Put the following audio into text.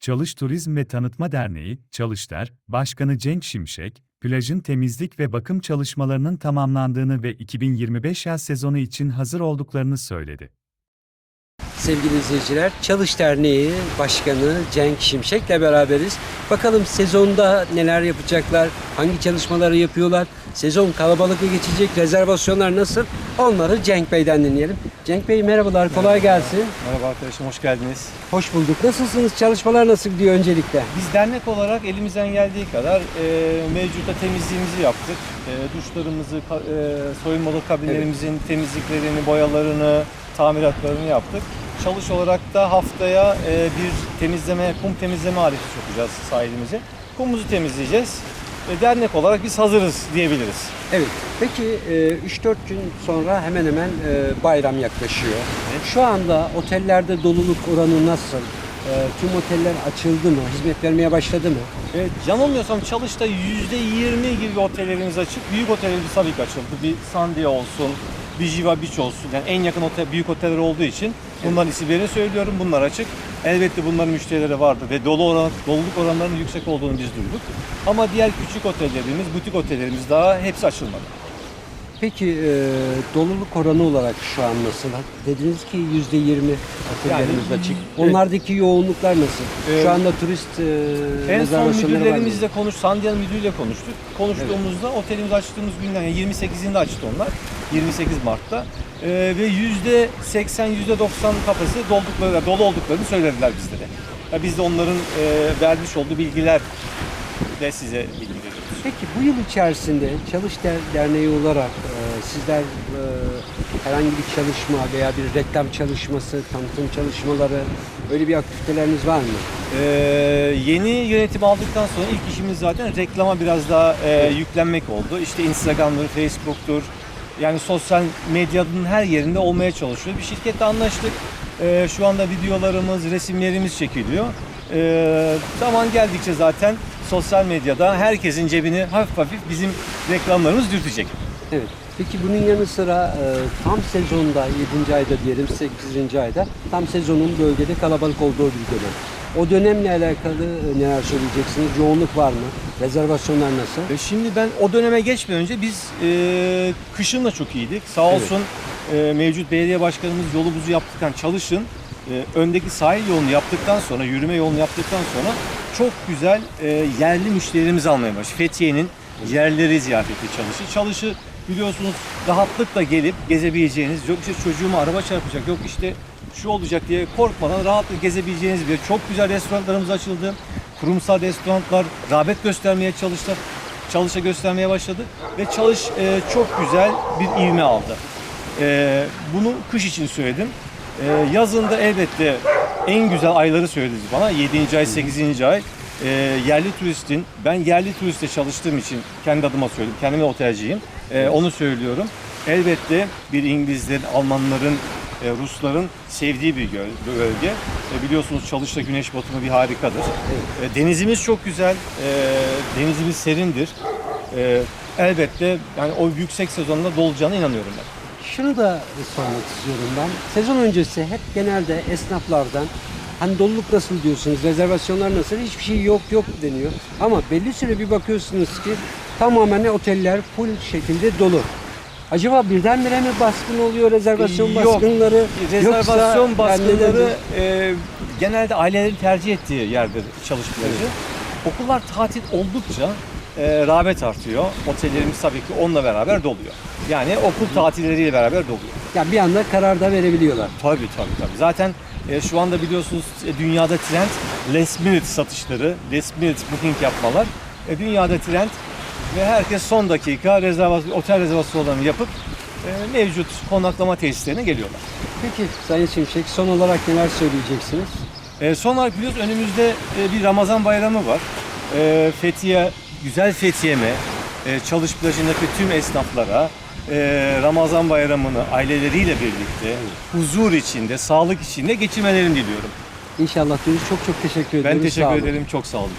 Çalış Turizm ve Tanıtma Derneği, Çalışder, Başkanı Cenk Şimşek, plajın temizlik ve bakım çalışmalarının tamamlandığını ve 2025 yaz sezonu için hazır olduklarını söyledi. Sevgili izleyiciler, Çalış Derneği Başkanı Cenk Şimşek'le beraberiz. Bakalım sezonda neler yapacaklar, hangi çalışmaları yapıyorlar, sezon kalabalık mı geçecek, rezervasyonlar nasıl? Onları Cenk Bey'den dinleyelim. Cenk Bey merhabalar, kolay gelsin. Merhaba arkadaşım, hoş geldiniz. Hoş bulduk. Nasılsınız? Çalışmalar nasıl gidiyor öncelikle? Biz dernek olarak elimizden geldiği kadar e, mevcutta temizliğimizi yaptık. E, duşlarımızı, ka- e, soyunmalı kabinlerimizin temizliklerini, boyalarını, tamiratlarını yaptık. Çalış olarak da haftaya e, bir temizleme, kum temizleme aleti sokacağız sahilimize. Kumumuzu temizleyeceğiz. E, dernek olarak biz hazırız diyebiliriz. Evet. Peki e, 3-4 gün sonra hemen hemen e, bayram yaklaşıyor. Şu anda otellerde doluluk oranı nasıl? E, Tüm oteller açıldı mı? Hizmet vermeye başladı mı? Evet, yanılmıyorsam Çalış'ta %20 gibi otellerimiz açık. Büyük otellerimiz tabii ki açıldı. Bir Sandia olsun, bir Jiva Beach olsun. Yani en yakın otel, büyük oteller olduğu için bunların isimlerini söylüyorum. Bunlar açık. Elbette bunların müşterileri vardı ve dolu oran, doluluk oranlarının yüksek olduğunu biz duyduk. Ama diğer küçük otellerimiz, butik otellerimiz daha hepsi açılmadı. Peki e, doluluk oranı olarak şu an nasıl? Dediniz ki yüzde yirmi otellerimiz açık. evet. Onlardaki yoğunluklar nasıl? Ee, şu anda turist e, En son rezervasyonları var mı? müdürlerimizle konuş, Sandia'nın müdürüyle konuştuk. Konuştuğumuzda otelimizi açtığımız günden yani 28'inde açtı onlar. 28 Mart'ta. Ee, ve yüzde 80 yüzde 90 kapasite doldukları, dolu olduklarını söylediler bizde de. Ya biz de onların e, vermiş olduğu bilgiler de size bilgi veriyoruz. Peki bu yıl içerisinde Çalış Der- Derneği olarak e, sizler e, herhangi bir çalışma veya bir reklam çalışması, tanıtım çalışmaları öyle bir aktiviteleriniz var mı? Ee, yeni yönetim aldıktan sonra ilk işimiz zaten reklama biraz daha e, yüklenmek oldu. İşte Instagram'dır, Facebook'tur. Yani sosyal medyanın her yerinde olmaya çalışıyor. Bir şirketle anlaştık. Ee, şu anda videolarımız, resimlerimiz çekiliyor. Ee, zaman geldikçe zaten sosyal medyada herkesin cebini hafif hafif bizim reklamlarımız dürtecek. Evet. Peki bunun yanı sıra e, tam sezonda 7. ayda diyelim 8. ayda tam sezonun bölgede kalabalık olduğu bir dönem. O dönemle alakalı e, neler söyleyeceksiniz? Yoğunluk var mı? Rezervasyonlar nasıl? E, Şimdi ben o döneme geçmeden önce biz e, kışın da çok iyiydik. Sağ Evet. olsun e, mevcut belediye başkanımız yolumuzu yaptıktan çalışın. E, öndeki sahil yolunu yaptıktan sonra, yürüme yolunu yaptıktan sonra çok güzel e, yerli müşterilerimizi almaya başladı. Fethiye'nin yerleri ziyaret etti çalışı. Çalışı biliyorsunuz rahatlıkla gelip gezebileceğiniz, yok işte çocuğuma araba çarpacak, yok işte şu olacak diye korkmadan rahatlıkla gezebileceğiniz bir çok güzel restoranlarımız açıldı. Kurumsal restoranlar rağbet göstermeye çalıştı çalışa göstermeye başladı ve çalış e, çok güzel bir ivme aldı. E, bunu kış için söyledim. E, yazında elbette en güzel ayları söylediniz bana. 7. ay, 8. ay. E, yerli turistin, ben yerli turiste çalıştığım için kendi adıma söyledim. Kendime otelciyim. E, onu söylüyorum. Elbette bir İngilizlerin, Almanların, e, Rusların sevdiği bir göl- bölge. E, biliyorsunuz çalışta güneş batımı bir harikadır. E, denizimiz çok güzel. E, denizimiz serindir. E, elbette yani o yüksek sezonda dolacağına inanıyorum ben. Şunu da sormak istiyorum ben. Sezon öncesi hep genelde esnaflardan hani doluluk nasıl diyorsunuz, rezervasyonlar nasıl, hiçbir şey yok yok deniyor. Ama belli süre bir bakıyorsunuz ki tamamen oteller full şekilde dolu. Acaba birdenbire mi baskın oluyor rezervasyon Yok. baskınları? Rezervasyon Yoksa baskınları yani e, genelde ailelerin tercih ettiği yerdir çalış plajı. Okullar tatil oldukça e, rağbet artıyor. Otellerimiz tabii ki onunla beraber doluyor. Yani okul tatilleriyle beraber doluyor. Ya bir anda karar da verebiliyorlar. Tabii tabii tabii. Zaten e, şu anda biliyorsunuz e, dünyada trend last minute satışları, last minute booking yapmalar. E, dünyada trend ve herkes son dakika rezervasyon, otel rezervasyonlarını yapıp e, mevcut konaklama tesislerine geliyorlar. Peki Sayın Şimşek son olarak neler söyleyeceksiniz? E, son olarak biliyoruz önümüzde e, bir Ramazan bayramı var. E, Fethiye, güzel Fethiye'me, e, Çalış plajındaki tüm esnaflara e, Ramazan bayramını aileleriyle birlikte huzur içinde, sağlık içinde geçirmelerini diliyorum. İnşallah diyoruz. Çok çok teşekkür ederim. Ben teşekkür ederim. Çok sağ olun.